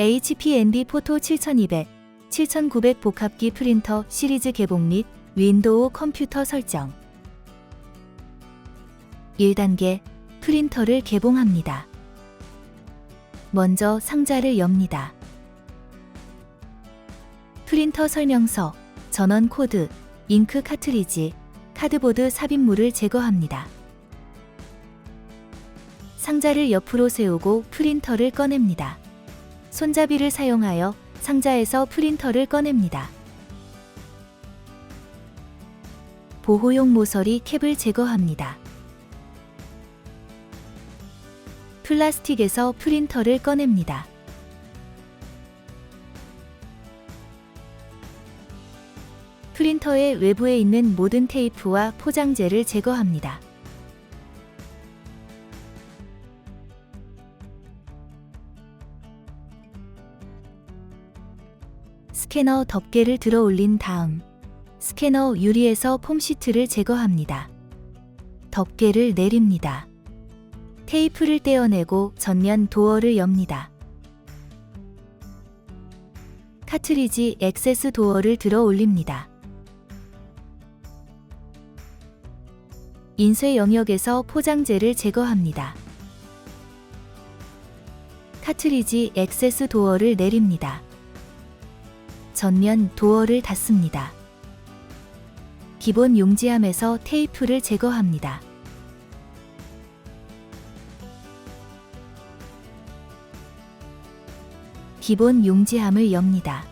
HP NB 포토 7200, 7900 복합기 프린터 시리즈 개봉 및 윈도우 컴퓨터 설정 1단계 프린터를 개봉합니다. 먼저 상자를 엽니다. 프린터 설명서, 전원 코드, 잉크 카트리지, 카드보드 삽입물을 제거합니다. 상자를 옆으로 세우고 프린터를 꺼냅니다. 손잡이를 사용하여 상자에서 프린터를 꺼냅니다. 보호용 모서리 캡을 제거합니다. 플라스틱에서 프린터를 꺼냅니다. 프린터의 외부에 있는 모든 테이프와 포장재를 제거합니다. 스캐너 덮개를 들어 올린 다음 스캐너 유리에서 폼시트를 제거합니다. 덮개를 내립니다. 테이프를 떼어내고 전면 도어를 엽니다. 카트리지 액세스 도어를 들어 올립니다. 인쇄 영역에서 포장재를 제거합니다. 카트리지 액세스 도어를 내립니다. 전면 도어를 닫습니다. 기본 용지함에서 테이프를 제거합니다. 기본 용지함을 엽니다.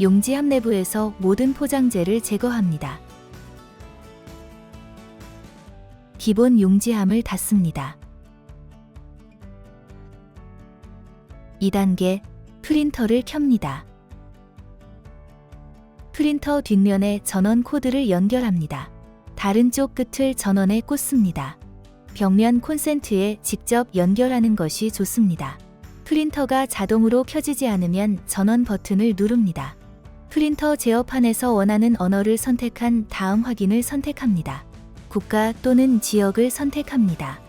용지함 내부에서 모든 포장재를 제거합니다. 기본 용지함을 닫습니다. 2단계 프린터를 켭니다. 프린터 뒷면에 전원 코드를 연결합니다. 다른 쪽 끝을 전원에 꽂습니다. 벽면 콘센트에 직접 연결하는 것이 좋습니다. 프린터가 자동으로 켜지지 않으면 전원 버튼을 누릅니다. 프린터 제어판에서 원하는 언어를 선택한 다음 확인을 선택합니다. 국가 또는 지역을 선택합니다.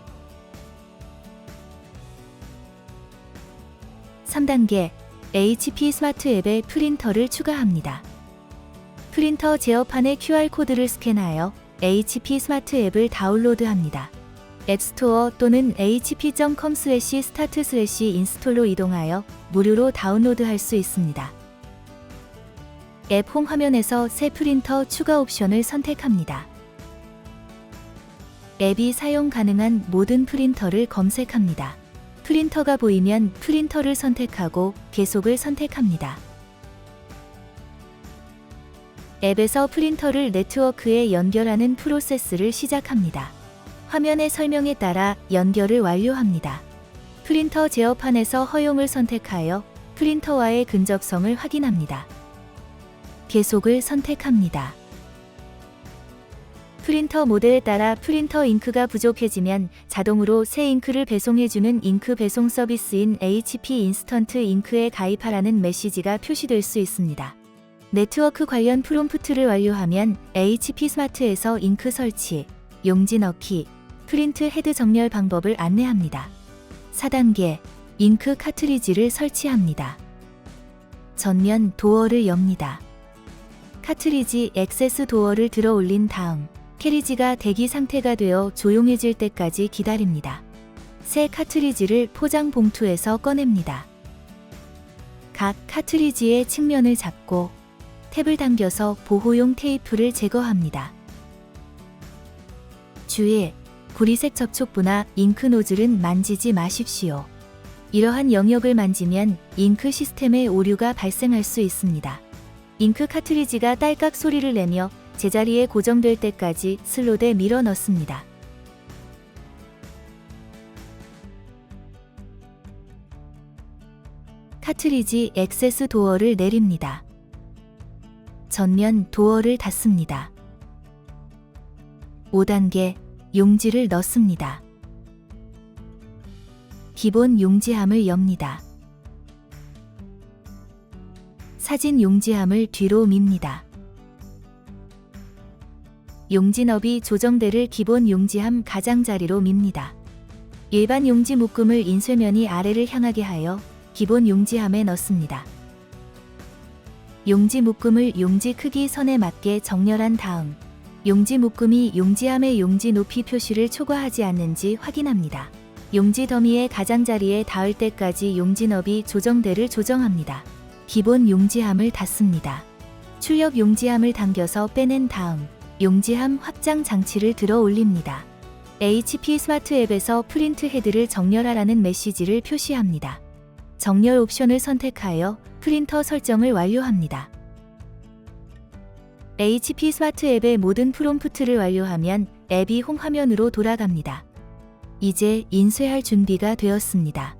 3단계 HP 스마트 앱에 프린터를 추가합니다. 프린터 제어판의 QR코드를 스캔하여 HP 스마트 앱을 다운로드합니다. 앱스토어 또는 hp.com 스래시 스타트 스래시 인스톨로 이동하여 무료로 다운로드할 수 있습니다. 앱 홈 화면에서 새 프린터 추가 옵션을 선택합니다. 앱이 사용 가능한 모든 프린터를 검색합니다. 프린터가 보이면 프린터를 선택하고 계속을 선택합니다. 앱에서 프린터를 네트워크에 연결하는 프로세스를 시작합니다. 화면의 설명에 따라 연결을 완료합니다. 프린터 제어판에서 허용을 선택하여 프린터와의 근접성을 확인합니다. 계속을 선택합니다. 프린터 모델에 따라 프린터 잉크가 부족해지면 자동으로 새 잉크를 배송해주는 잉크 배송 서비스인 HP 인스턴트 잉크에 가입하라는 메시지가 표시될 수 있습니다. 네트워크 관련 프롬프트를 완료하면 HP 스마트에서 잉크 설치, 용지 넣기, 프린트 헤드 정렬 방법을 안내합니다. 4단계 잉크 카트리지를 설치합니다. 전면 도어를 엽니다. 카트리지 액세스 도어를 들어 올린 다음 캐리지가 대기 상태가 되어 조용해질 때까지 기다립니다. 새 카트리지를 포장 봉투에서 꺼냅니다. 각 카트리지의 측면을 잡고 탭을 당겨서 보호용 테이프를 제거합니다. 주의! 구리색 접촉부나 잉크 노즐은 만지지 마십시오. 이러한 영역을 만지면 잉크 시스템에 오류가 발생할 수 있습니다. 잉크 카트리지가 딸깍 소리를 내며 제자리에 고정될 때까지 슬롯에 밀어 넣습니다. 카트리지 액세스 도어를 내립니다. 전면 도어를 닫습니다. 5단계 용지를 넣습니다. 기본 용지함을 엽니다. 사진 용지함을 뒤로 밉니다. 용지 너비 조정대를 기본 용지함 가장자리로 밉니다. 일반 용지 묶음을 인쇄면이 아래를 향하게 하여 기본 용지함에 넣습니다. 용지 묶음을 용지 크기 선에 맞게 정렬한 다음 용지 묶음이 용지함의 용지 높이 표시를 초과하지 않는지 확인합니다. 용지 더미의 가장자리에 닿을 때까지 용지 너비 조정대를 조정합니다. 기본 용지함을 닫습니다. 출력 용지함을 당겨서 빼낸 다음 용지함 확장 장치를 들어 올립니다. HP 스마트 앱에서 프린트 헤드를 정렬하라는 메시지를 표시합니다. 정렬 옵션을 선택하여 프린터 설정을 완료합니다. HP 스마트 앱의 모든 프롬프트를 완료하면 앱이 홈 화면으로 돌아갑니다. 이제 인쇄할 준비가 되었습니다.